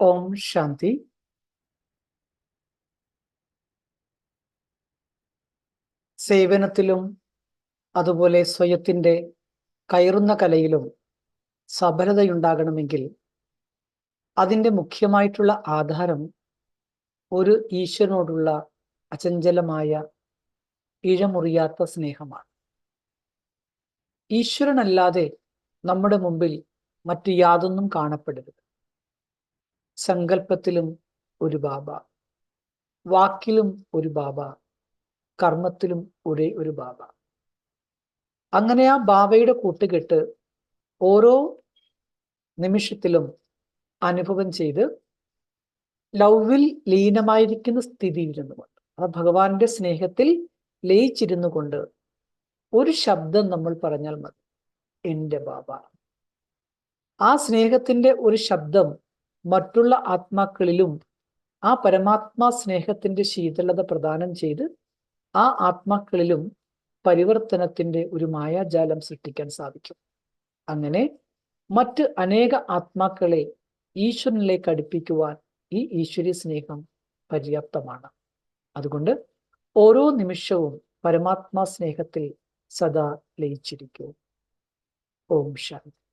ഓം ശാന്തി സേവനത്തിലും അതുപോലെ സ്വയത്തിന്റെ കയറുന്ന കലയിലും സഫലതയുണ്ടാകണമെങ്കിൽ അതിന്റെ മുഖ്യമായിട്ടുള്ള ആധാരം ഒരു ഈശ്വരനോടുള്ള അചഞ്ചലമായ ഇഴമുറിയാത്ത സ്നേഹമാണ്. ഈശ്വരനല്ലാതെ നമ്മുടെ മുമ്പിൽ മറ്റു യാതൊന്നും കാണപ്പെടരുത്. സങ്കല്പത്തിലും ഒരു ബാബ. വാക്കിലും ഒരു ബാബ. കർമ്മത്തിലും ഒരേ ഒരു ബാബ. അങ്ങനെ ആ ബാബയുടെ കൂട്ടുകെട്ട് ഓരോ നിമിഷത്തിലും അനുഭവം ചെയ്ത് ലൗവിൽ ലീനമായിരിക്കുന്ന സ്ഥിതിയിരുന്നു കൊണ്ട് അത് ഭഗവാന്റെ സ്നേഹത്തിൽ ലയിച്ചിരുന്നു കൊണ്ട് ഒരു ശബ്ദം നമ്മൾ പറഞ്ഞാൽ മതി എന്റെ ബാബ. ആ സ്നേഹത്തിന്റെ ഒരു ശബ്ദം മറ്റുള്ള ആത്മാക്കളിലും ആ പരമാത്മാ സ്നേഹത്തിന്റെ ശീതളത പ്രദാനം ചെയ്ത് ആ ആത്മാക്കളിലും പരിവർത്തനത്തിന്റെ ഒരു മായാജാലം സൃഷ്ടിക്കാൻ സാധിക്കും. അങ്ങനെ മറ്റ് അനേക ആത്മാക്കളെ ഈശ്വരനിലേക്ക് അടുപ്പിക്കുവാൻ ഈ ഈശ്വരീയ സ്നേഹം പര്യാപ്തമാണ്. അതുകൊണ്ട് ഓരോ നിമിഷവും പരമാത്മാ സ്നേഹത്തിൽ സദാ ലയിച്ചിരിക്കൂ. ഓം ശാന്തി.